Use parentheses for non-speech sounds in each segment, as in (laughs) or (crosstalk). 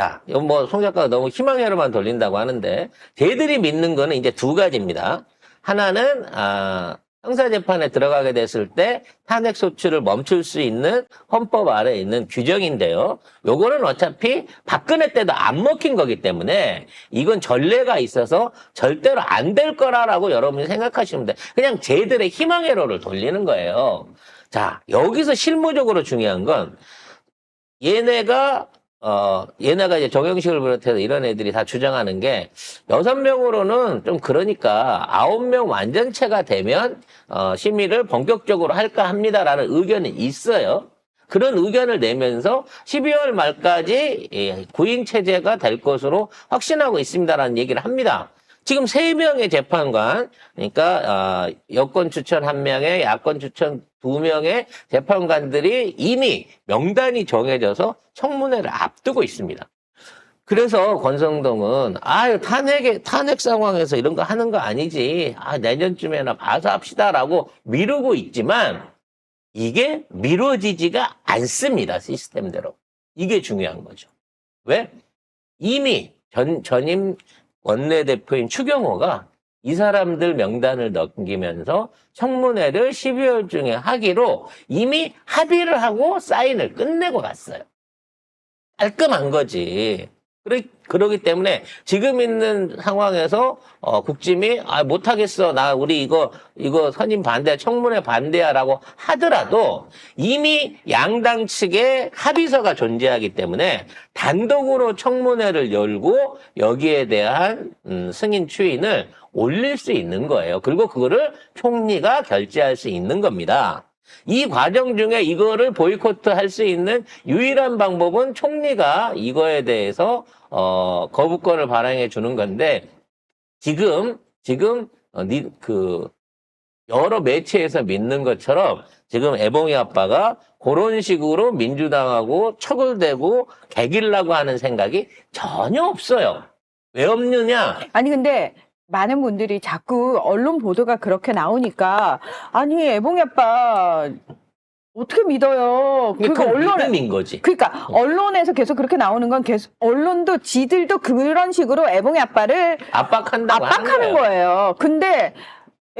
자, 이건 뭐, 송 작가가 너무 희망회로만 돌린다고 하는데, 쟤들이 믿는 거는 이제 두 가지입니다. 하나는, 아, 형사 재판에 들어가게 됐을 때 탄핵 소추를 멈출 수 있는 헌법 아래에 있는 규정인데요. 요거는 어차피 박근혜 때도 안 먹힌 거기 때문에 이건 전례가 있어서 절대로 안 될 거라라고 여러분이 생각하시면 돼. 그냥 쟤들의 희망회로를 돌리는 거예요. 자, 여기서 실무적으로 중요한 건 얘네가 어 얘네가 이제 정영식을 비롯해서 이런 애들이 다 주장하는 게 여섯 명으로는 좀 그러니까 아홉 명 완전체가 되면 어 심의를 본격적으로 할까 합니다라는 의견이 있어요. 그런 의견을 내면서 12월 말까지 예, 구인 체제가 될 것으로 확신하고 있습니다라는 얘기를 합니다. 지금 세 명의 재판관, 그러니까 어, 여권 추천 한 명에 야권 추천 두 명의 재판관들이 이미 명단이 정해져서 청문회를 앞두고 있습니다. 그래서 권성동은 아유 탄핵에 탄핵 상황에서 이런 거 하는 거 아니지. 아 내년쯤에나 봐서 합시다라고 미루고 있지만 이게 미뤄지지가 않습니다 시스템대로. 이게 중요한 거죠. 왜? 이미 전 전임 원내대표인 추경호가 이 사람들 명단을 넘기면서 청문회를 12월 중에 하기로 이미 합의를 하고 사인을 끝내고 갔어요. 깔끔한 거지. 그러, 그러기 때문에 지금 있는 상황에서 어, 국짐이 아 못하겠어 나 우리 이거 이거 선임 반대 청문회 반대야라고 하더라도 이미 양당 측에 합의서가 존재하기 때문에 단독으로 청문회를 열고 여기에 대한 음, 승인 추인을 올릴 수 있는 거예요. 그리고 그거를 총리가 결재할 수 있는 겁니다. 이 과정 중에 이거를 보이콧 할 수 있는 유일한 방법은 총리가 이거에 대해서 어, 거부권을 발행해 주는 건데 지금 지금 어, 니, 그 여러 매체에서 믿는 것처럼 지금 애봉이 아빠가 그런 식으로 민주당하고 척을 대고 개길라고 하는 생각이 전혀 없어요. 왜 없느냐? 아니 근데 많은 분들이 자꾸 언론 보도가 그렇게 나오니까 아니 애봉이 아빠 어떻게 믿어요? 그 언론에 믿음인 거지. 그러니까 언론에서 계속 그렇게 나오는 건 계속 언론도 지들도 그런 식으로 애봉이 아빠를 압박한다고 압박하는 거예요. 근데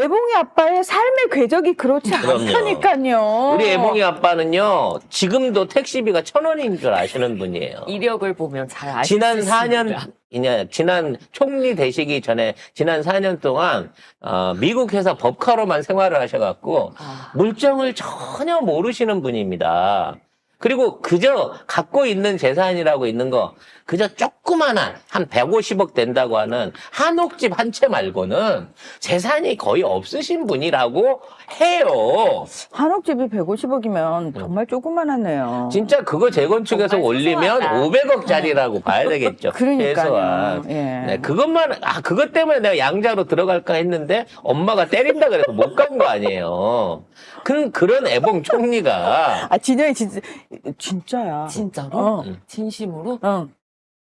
애봉이 아빠의 삶의 궤적이 그렇지 그럼요. 않다니까요. 우리 애봉이 아빠는요, 지금도 택시비가 천 원인 줄 아시는 분이에요. 이력을 보면 잘 아실 지난 수 4년, 있습니다. 이냐, 지난 총리 되시기 전에, 지난 4년 동안, 어, 미국에서 법카로만 생활을 하셔갖고, 아, 물정을 전혀 모르시는 분입니다. 그리고 그저 갖고 있는 재산이라고 있는 거, 그저 조그만한 한 150억 된다고 하는 한옥집 한 채 말고는 재산이 거의 없으신 분이라고 해요. 한옥집이 150억이면 정말 조그만하네요. 진짜 그거 재건축해서 정말 올리면 소소하다. 500억짜리라고 봐야 되겠죠. (laughs) 그러니까요. 최소한. 예. 네, 그것만, 아, 그것 때문에 내가 양자로 들어갈까 했는데 엄마가 때린다 그래서 못 간 거 아니에요. 그, 그런 애봉 총리가 아 진영이 진짜 진짜야. 진짜로? 어. 진심으로? 응.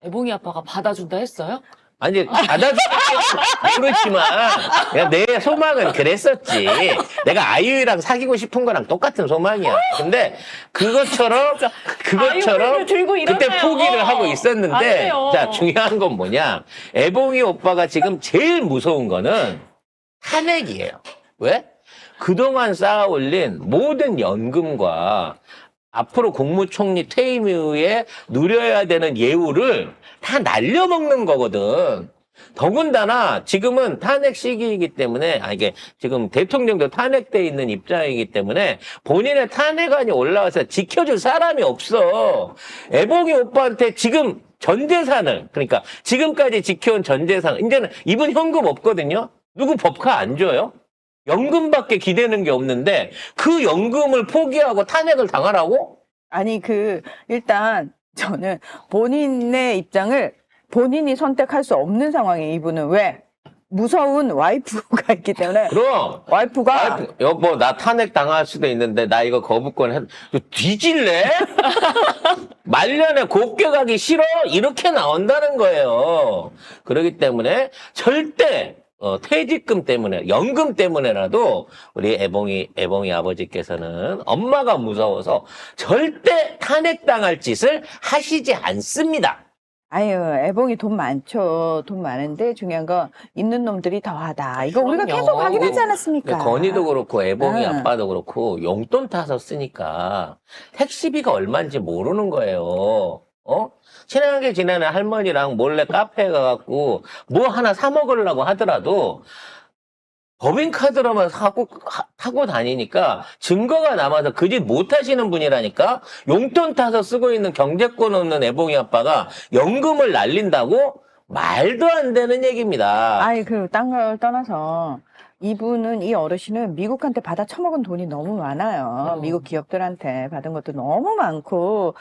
애봉이 아빠가 받아준다 했어요? 아니, 받아주지 모르지만, 그냥 내 소망은 그랬었지. 내가 아이유랑 사귀고 싶은 거랑 똑같은 소망이야. 근데 그것처럼, 그것처럼 아이유를 들고 그때 일어나요. 포기를 하고 있었는데, 아니에요. 자, 중요한 건 뭐냐. 애봉이 오빠가 지금 제일 무서운 거는 탄핵이에요. 왜? 그동안 쌓아 올린 모든 연금과 앞으로 국무총리 퇴임 이후에 누려야 되는 예우를 다 날려먹는 거거든. 더군다나 지금은 탄핵 시기이기 때문에 아 이게 지금 대통령도 탄핵돼 있는 입장이기 때문에 본인의 탄핵안이 올라와서 지켜줄 사람이 없어. 애봉이 오빠한테 지금 전 재산을 그러니까 지금까지 지켜온 전 재산 이제는 이분 현금 없거든요. 누구 법카 안 줘요? 연금밖에 기대는 게 없는데 그 연금을 포기하고 탄핵을 당하라고? 아니 그 일단 저는 본인의 입장을 본인이 선택할 수 없는 상황에 이분은 왜 무서운 와이프가 (laughs) 있기 때문에 그럼 와이프가 아, 여보 나 탄핵 당할 수도 있는데 나 이거 거부권 해 너 뒤질래? (laughs) 말년에 곱게 가기 싫어? 이렇게 나온다는 거예요. 그렇기 때문에 절대 어, 퇴직금 때문에 연금 때문에라도 우리 애봉이 애봉이 아버지께서는 엄마가 무서워서 절대 탄핵 당할 짓을 하시지 않습니다. 아유, 애봉이 돈 많죠. 돈 많은데 중요한 건 있는 놈들이 더하다. 이거 우리가 그럼요. 계속 확인하지 않았습니까? 근데 건이도 그렇고 애봉이 응. 아빠도 그렇고 용돈 타서 쓰니까 택시비가 얼마인지 모르는 거예요. 어? 친하게 지내는 할머니랑 몰래 카페에 가갖고 뭐 하나 사 먹으려고 하더라도 법인카드로만 사고, 하- 타고 다니니까 증거가 남아서 그짓 못하시는 분이라니까 용돈 타서 쓰고 있는 경제권 없는 애봉이 아빠가 연금을 날린다고 말도 안 되는 얘기입니다. 아이, 그, 딴 걸 떠나서. 이분은, 이 어르신은 미국한테 받아 처먹은 돈이 너무 많아요. 음. 미국 기업들한테 받은 것도 너무 많고.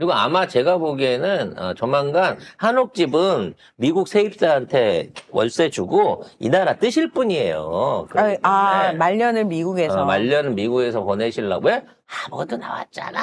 그리고 아마 제가 보기에는 어, 조만간 한옥집은 미국 세입자한테 월세 주고 이 나라 뜨실 분이에요. 아, 아, 말년을 미국에서. 어, 말년은 미국에서 보내시려고 해? 아무도 나왔잖아.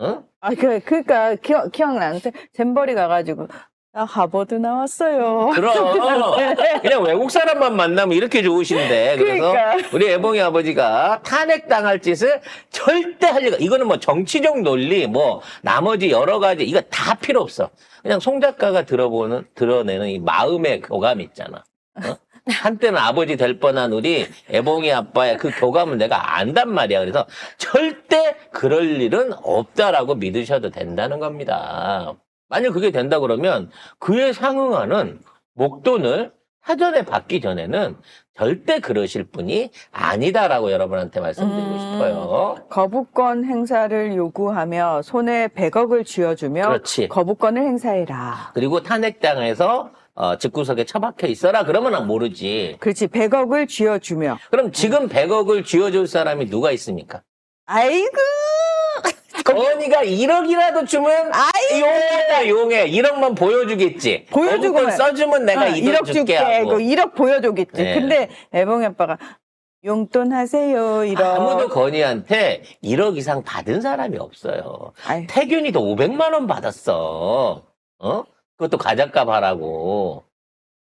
응? 아, 그, 그니까, 기억, 기억나는데, 잼버리 가가지고, 나 하버드 나왔어요. 그럼 (laughs) 그냥 외국 사람만 만나면 이렇게 좋으신데 그래서 그러니까. 우리 애봉이 아버지가 탄핵 당할 짓을 절대 할 리가 이거는 뭐 정치적 논리 뭐 나머지 여러 가지 이거 다 필요 없어 그냥 송 작가가 들어보는 드러내는 이 마음의 교감 있잖아 어? 한때는 아버지 될 뻔한 우리 애봉이 아빠의 그 교감을 내가 안단 말이야 그래서 절대 그럴 일은 없다라고 믿으셔도 된다는 겁니다 만약 그게 된다 그러면 그에 상응하는 목돈을 사전에 받기 전에는 절대 그러실 분이 아니다라고 여러분한테 말씀드리고 음. 싶어요. 거부권 행사를 요구하며 손에 100억을 쥐어주며 그렇지. 거부권을 행사해라. 그리고 탄핵당해서 어, 집구석에 처박혀 있어라 그러면 모르지. 그렇지. 100억을 쥐어주며. 그럼 지금 100억을 쥐어줄 사람이 누가 있습니까? 아이고. 건이가 1억이라도 주면 용해다 용해 1억만 보여주겠지. 보여주고 써주면 내가 어, 2억 1억 줄게. 하고. 그 1억 보여주겠지. 네. 근데 애봉이 아빠가 용돈 하세요. 1억. 아무도 건이한테 1억 이상 받은 사람이 없어요. 아이, 태균이도 500만 원 받았어. 어? 그것도 가작값 하라고.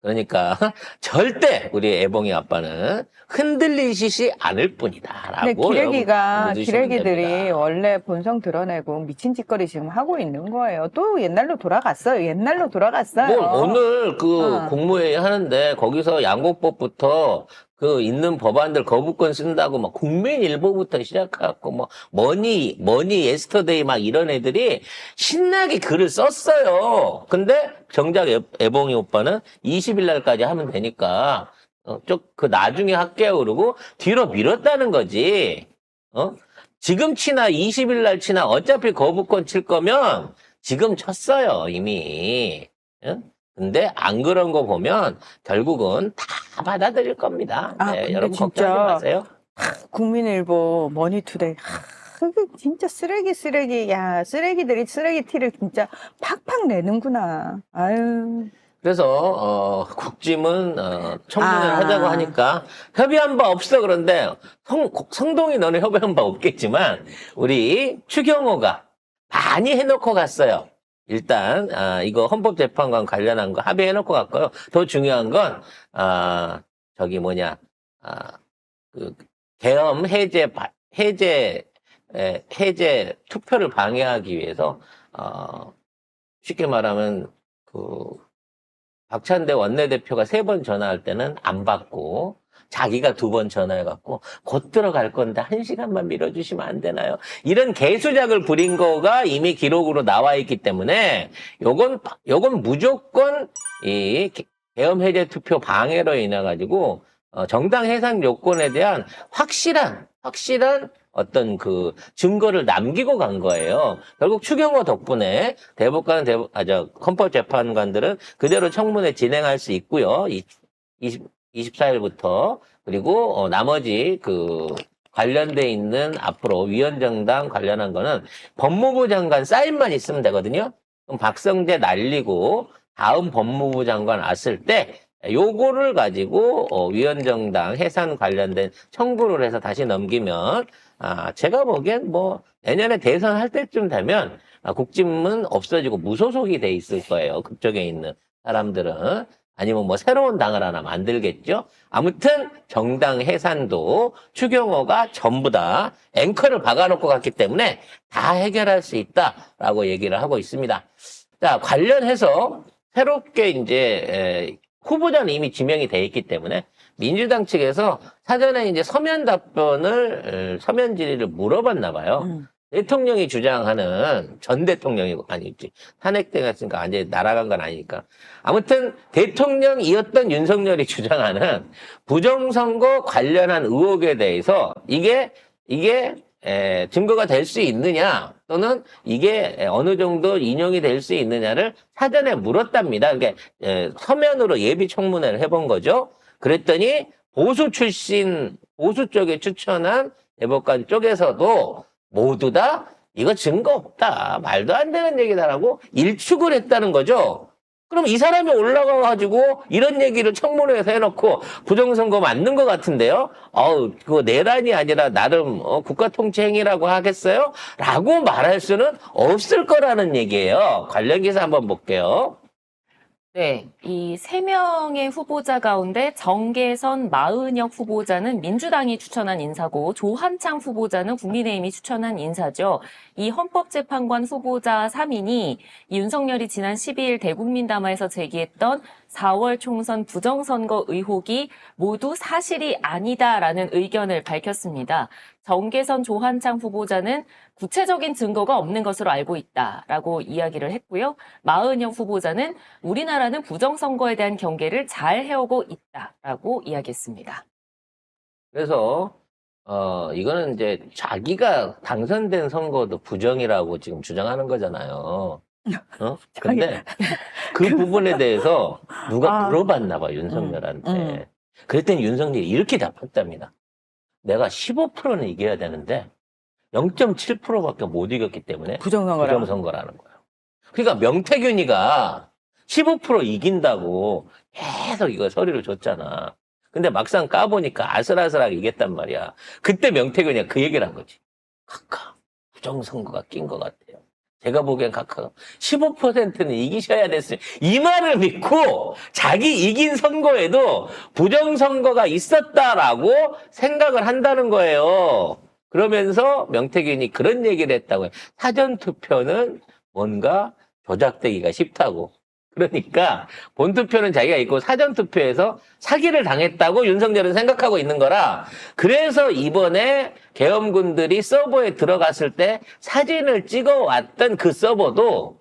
그러니까 (laughs) 절대 우리 애봉이 아빠는 흔들리시지 않을 뿐이다라고. 근데 기레기가 기레기들이 됩니다. 원래 본성 드러내고 미친 짓거리 지금 하고 있는 거예요. 또 옛날로 돌아갔어요. 옛날로 돌아갔어요. 뭐 오늘 그 어. 국무회의 하는데 거기서 양곡법부터 그 있는 법안들 거부권 쓴다고 막 국민일보부터 시작해갖고 뭐 머니 머니 예스터데이 막 이런 애들이 신나게 글을 썼어요. 근데 정작 애, 애봉이 오빠는 20일 날까지 하면 되니까 어, 좀그 나중에 할게요 그러고 뒤로 밀었다는 거지. 어? 지금 치나 20일 날 치나 어차피 거부권 칠 거면 지금 쳤어요 이미. 응? 근데 안 그런 거 보면 결국은 다 받아들일 겁니다. 아, 네, 근데 여러분 진짜 걱정하지 마세요. 국민일보 머니투데이 하, 그게 진짜 쓰레기 쓰레기 야 쓰레기들이 쓰레기 티를 진짜 팍팍 내는구나 아유 그래서 어, 국짐은 어, 청문회 를 아. 하자고 하니까 협의한 바 없어 그런데 성, 성동이 너는 협의한 바 없겠지만 우리 추경호가 많이 해놓고 갔어요. 일단 아, 이거 헌법재판관 관련한 거 합의해놓고 갔고요. 더 중요한 건 아, 저기 뭐냐 아, 그 계엄 해제 바- 해제 에, 해제 투표를 방해하기 위해서 어, 쉽게 말하면 그 박찬대 원내대표가 세 번 전화할 때는 안 받고 자기가 두 번 전화해갖고 곧 들어갈 건데 한 시간만 밀어주시면 안 되나요? 이런 개수작을 부린 거가 이미 기록으로 나와 있기 때문에 요건 요건 무조건 이 계엄 해제 투표 방해로 인해 가지고 어, 정당 해산 요건에 대한 확실한 확실한 어떤 그 증거를 남기고 간 거예요. 결국 추경호 덕분에 대법관, 대법, 아, 저, 헌법재판관들은 그대로 청문회 진행할 수 있고요. 20, 24일부터. 그리고, 어, 나머지 그, 관련돼 있는 앞으로 위원정당 관련한 거는 법무부 장관 사인만 있으면 되거든요. 그럼 박성재 날리고 다음 법무부 장관 왔을 때 요거를 가지고 어, 위원정당 해산 관련된 청구를 해서 다시 넘기면 아, 제가 보기엔 뭐 내년에 대선 할 때쯤 되면 아, 국짐은 없어지고 무소속이 돼 있을 거예요. 그쪽에 있는 사람들은 아니면 뭐 새로운 당을 하나 만들겠죠. 아무튼 정당 해산도 추경호가 전부 다 앵커를 박아놓고 갔기 때문에 다 해결할 수 있다라고 얘기를 하고 있습니다. 자, 관련해서 새롭게 이제 에, 후보자는 이미 지명이 돼 있기 때문에 민주당 측에서 사전에 이제 서면 답변을 에, 서면 질의를 물어봤나 봐요. 음. 대통령이 주장하는 전 대통령이고 아니지 탄핵돼갔으니까 완전히 날아간 건 아니니까 아무튼 대통령이었던 윤석열이 (laughs) 주장하는 부정선거 관련한 의혹에 대해서 이게 이게 에, 증거가 될 수 있느냐 또는 이게 에, 어느 정도 인용이 될 수 있느냐를 사전에 물었답니다. 그러니까 에, 서면으로 예비 청문회를 해본 거죠. 그랬더니 보수 출신 보수 쪽에 추천한 대법관 쪽에서도 모두 다 이거 증거 없다. 말도 안 되는 얘기다라고 일축을 했다는 거죠. 그럼 이 사람이 올라가가지고 이런 얘기를 청문회에서 해놓고 부정선거 맞는 것 같은데요? 어우, 그거 내란이 아니라 나름 어, 국가통치행위라고 하겠어요? 라고 말할 수는 없을 거라는 얘기예요. 관련 기사 한번 볼게요. 네, 이 세 명의 후보자 가운데 정계선, 마은혁 후보자는 민주당이 추천한 인사고 조한창 후보자는 국민의힘이 추천한 인사죠. 이 헌법재판관 후보자 3인이 윤석열이 지난 12일 대국민담화에서 제기했던 4월 총선 부정선거 의혹이 모두 사실이 아니다라는 의견을 밝혔습니다. 정계선, 조한창 후보자는 구체적인 증거가 없는 것으로 알고 있다라고 이야기를 했고요. 마은혁 후보자는 우리나라는 부정선거에 대한 경계를 잘 해오고 있다라고 이야기했습니다. 그래서 어 이거는 이제 자기가 당선된 선거도 부정이라고 지금 주장하는 거잖아요. 어? (laughs) 근데 (laughs) 그 부분에 대해서 누가 아. 물어봤나 봐 윤석열한테. 음, 음. 그랬더니 윤석열이 이렇게 답했답니다. 내가 15%는 이겨야 되는데 0.7%밖에 못 이겼기 때문에 부정선거라. 부정선거라는 거예요. 그러니까 명태균이가 15% 이긴다고 계속 이거 서류를 줬잖아. 근데 막상 까보니까 아슬아슬하게 이겼단 말이야. 그때 명태균이가 그 얘기를 한 거지. 카카, 부정선거가 낀 것 같아요. 제가 보기엔 카카가 15%는 이기셔야 됐어요. 이 말을 믿고 자기 이긴 선거에도 부정선거가 있었다라고 생각을 한다는 거예요. 그러면서 명태균이 그런 얘기를 했다고 해요. 사전투표는 뭔가 조작되기가 쉽다고. 그러니까 본투표는 자기가 있고 사전투표에서 사기를 당했다고 윤석열은 생각하고 있는 거라 그래서 이번에 계엄군들이 서버에 들어갔을 때 사진을 찍어왔던 그 서버도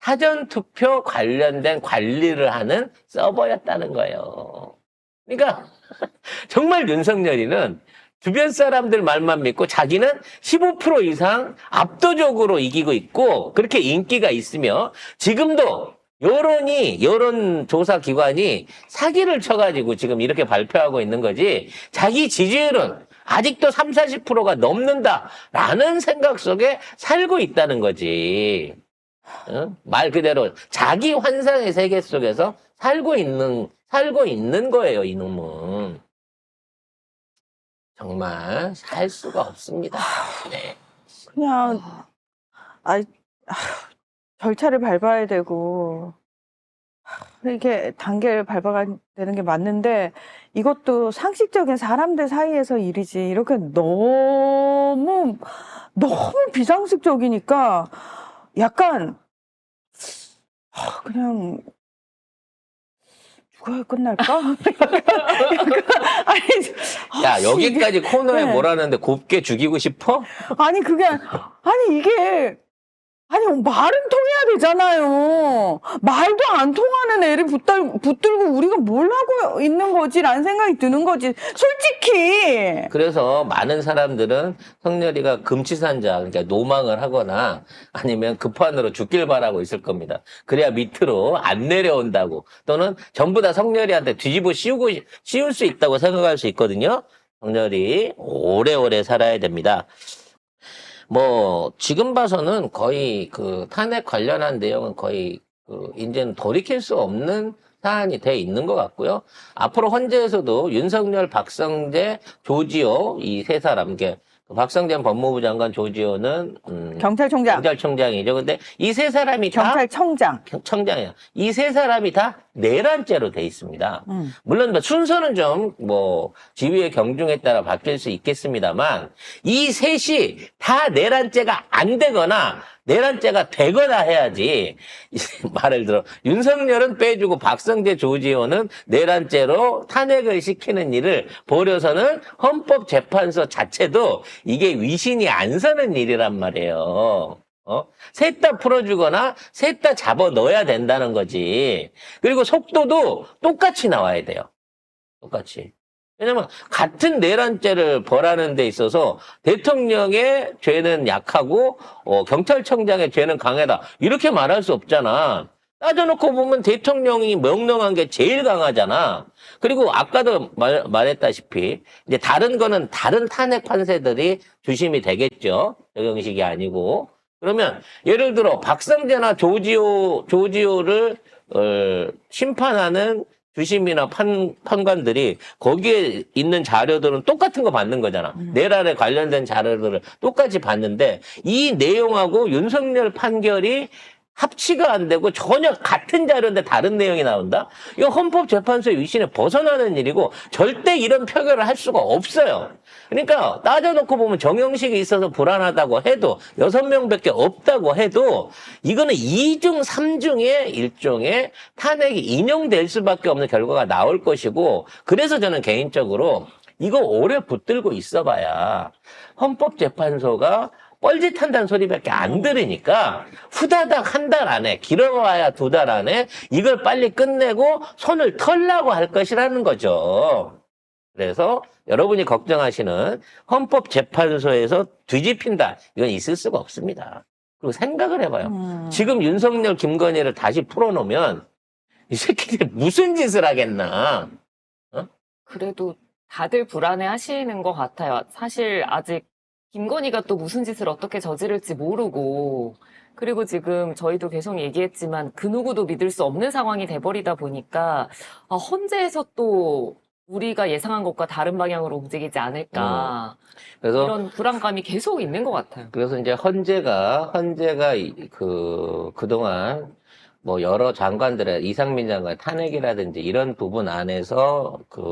사전투표 관련된 관리를 하는 서버였다는 거예요. 그러니까 (laughs) 정말 윤석열이는 주변 사람들 말만 믿고 자기는 15% 이상 압도적으로 이기고 있고 그렇게 인기가 있으며 지금도 여론이 여론 조사 기관이 사기를 쳐가지고 지금 이렇게 발표하고 있는 거지 자기 지지율은 아직도 3, 40%가 넘는다라는 생각 속에 살고 있다는 거지. 어? 말 그대로 자기 환상의 세계 속에서 살고 있는 살고 있는 거예요, 이놈은. 정말 살 수가 없습니다. 네. 그냥 아, 아, 절차를 밟아야 되고 하, 이렇게 단계를 밟아야 되는 게 맞는데 이것도 상식적인 사람들 사이에서 일이지 이렇게 너무 너무 비상식적이니까 약간 하, 그냥 죽어야 끝날까? (laughs) 약간, 아니, 야, 아, 씨, 여기까지 코너에 네. 뭐라는데 곱게 죽이고 싶어? 아니 그게 아니 이게 아니 말은 통해야 되잖아요. 말도 안 통하는 애를 붙들, 붙들고 우리가 뭘 하고 있는 거지라는 생각이 드는 거지. 솔직히 그래서 많은 사람들은 성렬이가 금치산자, 그러니까 노망을 하거나 아니면 급한으로 죽길 바라고 있을 겁니다. 그래야 밑으로 안 내려온다고 또는 전부 다 성렬이한테 뒤집어 씌우고, 씌울 수 있다고 생각할 수 있거든요. 성렬이 오래오래 살아야 됩니다. 뭐, 지금 봐서는 거의 그 탄핵 관련한 내용은 거의 그 이제는 돌이킬 수 없는 사안이 돼 있는 것 같고요. 앞으로 헌재에서도 윤석열, 박성재, 조지호 이 세 사람, 그 박성전 법무부 장관 조지호는 음, 경찰청장, 경찰청장이죠. 근데 이 세 사람이 다 경찰청장. 경- 청장이에요. 이세 사람이 다 내란죄로 돼 있습니다. 음. 물론 뭐 순서는 좀 뭐 지위의 경중에 따라 바뀔 수 있겠습니다만 이 셋이 다 내란죄가 안 되거나 내란죄가 되거나 해야지 말을 들어 윤석열은 빼주고 박성재 조지호는 내란죄로 탄핵을 시키는 일을 벌여서는 헌법재판소 자체도 이게 위신이 안 서는 일이란 말이에요. 어? 셋 다 풀어주거나 셋 다 잡아 넣어야 된다는 거지. 그리고 속도도 똑같이 나와야 돼요. 똑같이. 왜냐면 같은 내란죄를 벌하는 데 있어서 대통령의 죄는 약하고 어, 경찰청장의 죄는 강하다. 이렇게 말할 수 없잖아. 따져놓고 보면 대통령이 명령한 게 제일 강하잖아. 그리고 아까도 말, 말했다시피 이제 다른 거는 다른 탄핵 판세들이 주심이 되겠죠. 적용식이 아니고. 그러면 예를 들어 박성재나 조지호 조지호를 어, 심판하는 주심이나 판, 판관들이 거기에 있는 자료들은 똑같은 거 받는 거잖아. 내란에 관련된 자료들을 똑같이 받는데 이 내용하고 윤석열 판결이 합치가 안 되고 전혀 같은 자료인데 다른 내용이 나온다? 이거 헌법재판소의 위신에 벗어나는 일이고 절대 이런 표결을 할 수가 없어요. 그러니까 따져놓고 보면 정형식이 있어서 불안하다고 해도 여섯 명밖에 없다고 해도 이거는 이중삼중의 일종의 탄핵이 인용될 수밖에 없는 결과가 나올 것이고 그래서 저는 개인적으로 이거 오래 붙들고 있어봐야 헌법재판소가 뻘짓한다는 소리밖에 안 들으니까 후다닥 한 달 안에 길어봐야 두 달 안에 이걸 빨리 끝내고 손을 털라고 할 것이라는 거죠. 그래서 여러분이 걱정하시는 헌법재판소에서 뒤집힌다. 이건 있을 수가 없습니다. 그리고 생각을 해봐요. 음. 지금 윤석열, 김건희를 다시 풀어놓으면 이 새끼들 무슨 짓을 하겠나. 그래도 다들 불안해 하시는 것 같아요. 사실 아직 김건희가 또 무슨 짓을 어떻게 저지를지 모르고, 그리고 지금 저희도 계속 얘기했지만 그 누구도 믿을 수 없는 상황이 돼버리다 보니까, 아, 헌재에서 또 우리가 예상한 것과 다른 방향으로 움직이지 않을까. 그래서 이런 불안감이 계속 있는 것 같아요. 그래서 이제 헌재가 헌재가 이- 그 그동안 뭐 여러 장관들의 이상민 장관 탄핵이라든지 이런 부분 안에서 그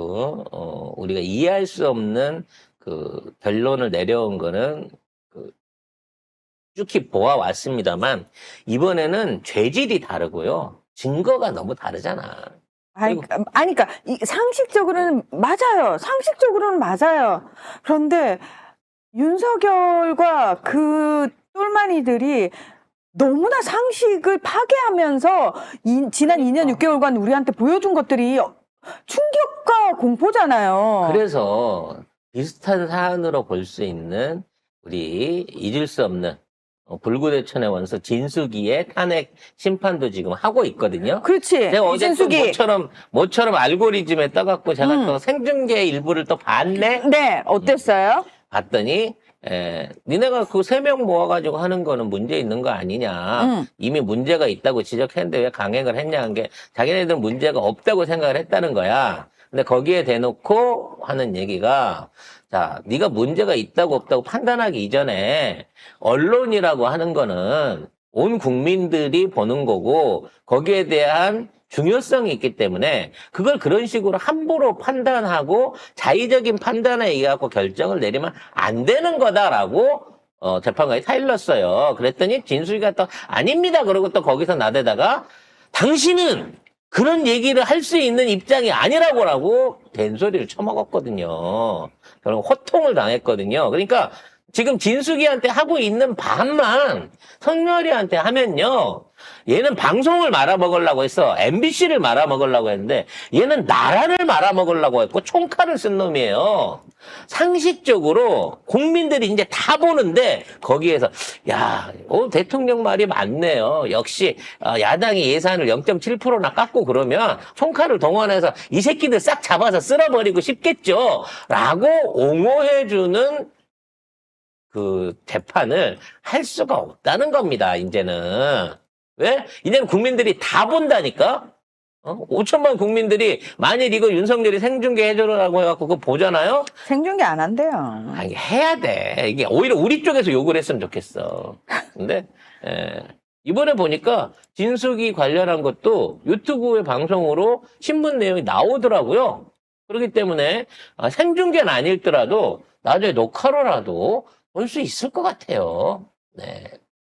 어, 우리가 이해할 수 없는 그 결론을 내려온 거는 그 쭉히 보아 왔습니다만 이번에는 죄질이 다르고요 증거가 너무 다르잖아. 아니, 그리고- 아니, 그러니까 이 상식적으로는 맞아요. 상식적으로는 맞아요. 그런데 윤석열과 그 똘마니들이 너무나 상식을 파괴하면서 이- 지난 2년 그러니까. 6개월간 우리한테 보여준 것들이 충격과 공포잖아요. 그래서 비슷한 사안으로 볼 수 있는 우리 잊을 수 없는 어, 불구대천의 원수 진수기의 탄핵 심판도 지금 하고 있거든요. 그렇지. 제가 어제 또 이진숙이. 모처럼 모처럼 알고리즘에 떠갖고 제가 음. 또 생중계 일부를 또 봤네. 네, 어땠어요? 봤더니 에, 니네가 그 세 명 모아가지고 하는 거는 문제 있는 거 아니냐. 음. 이미 문제가 있다고 지적했는데 왜 강행을 했냐 한 게 자기네들 문제가 없다고 생각을 했다는 거야. 근데 거기에 대놓고 하는 얘기가 자, 네가 문제가 있다고 없다고 판단하기 이전에 언론이라고 하는 거는 온 국민들이 보는 거고 거기에 대한 중요성이 있기 때문에 그걸 그런 식으로 함부로 판단하고 자의적인 판단에 의해 갖고 결정을 내리면 안 되는 거다라고 어, 재판관이 타일렀어요. 그랬더니 진수기가 또 아닙니다. 그러고 또 거기서 나대다가 당신은 그런 얘기를 할 수 있는 입장이 아니라고라고 된소리를 쳐먹었거든요. 결국 호통을 당했거든요. 그러니까 지금 진숙이한테 하고 있는 반만 성렬이한테 하면요. 얘는 방송을 말아먹으려고 했어. MBC를 말아먹으려고 했는데 얘는 나라를 말아먹으려고 했고 총칼을 쓴 놈이에요. 상식적으로 국민들이 이제 다 보는데 거기에서 야, 어, 대통령 말이 맞네요. 역시 어, 야당이 예산을 0.7%나 깎고 그러면 총칼을 동원해서 이 새끼들 싹 잡아서 쓸어버리고 싶겠죠. 라고 옹호해주는 그 재판을 할 수가 없다는 겁니다, 이제는. 왜? 이제는 국민들이 다 본다니까? 어? 5천만 국민들이 만일 이거 윤석열이 생중계 해줘라고 해갖고 그거 보잖아요? 생중계 안 한대요. 아, 이게 해야 돼. 이게 오히려 우리 쪽에서 욕을 했으면 좋겠어. 근데, 예. 이번에 보니까 진숙이 관련한 것도 유튜브의 방송으로 신문 내용이 나오더라고요. 그렇기 때문에 아, 생중계는 아닐더라도 나중에 녹화로라도 볼수 있을 것 같아요. 네.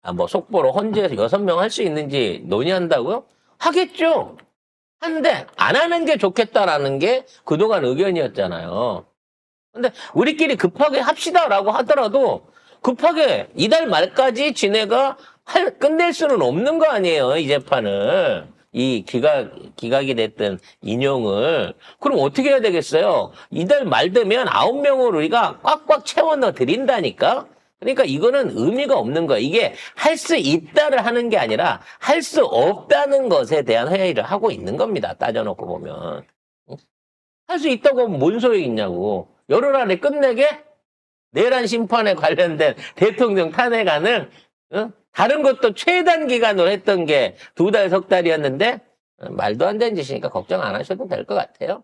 아, 뭐 속보로 헌재에서 여섯 명 할 수 있는지 논의한다고요? 하겠죠. 한데 안 하는 게 좋겠다라는 게 그동안 의견이었잖아요. 근데 우리끼리 급하게 합시다라고 하더라도 급하게 이달 말까지 지네가 할, 끝낼 수는 없는 거 아니에요, 이 재판을. 이 기각, 기각이 됐던 인용을. 그럼 어떻게 해야 되겠어요? 이달 말 되면 아홉 명을 우리가 꽉꽉 채워 넣어 드린다니까? 그러니까 이거는 의미가 없는 거야. 이게 할 수 있다를 하는 게 아니라 할 수 없다는 것에 대한 회의를 하고 있는 겁니다. 따져놓고 보면. 할 수 있다고 하면 뭔 소용이 있냐고. 열흘 안에 끝내게? 내란 심판에 관련된 대통령 탄핵안을 어? 다른 것도 최단 기간으로 했던 게 두 달, 석 달이었는데 어, 말도 안 되는 짓이니까 걱정 안 하셔도 될 것 같아요.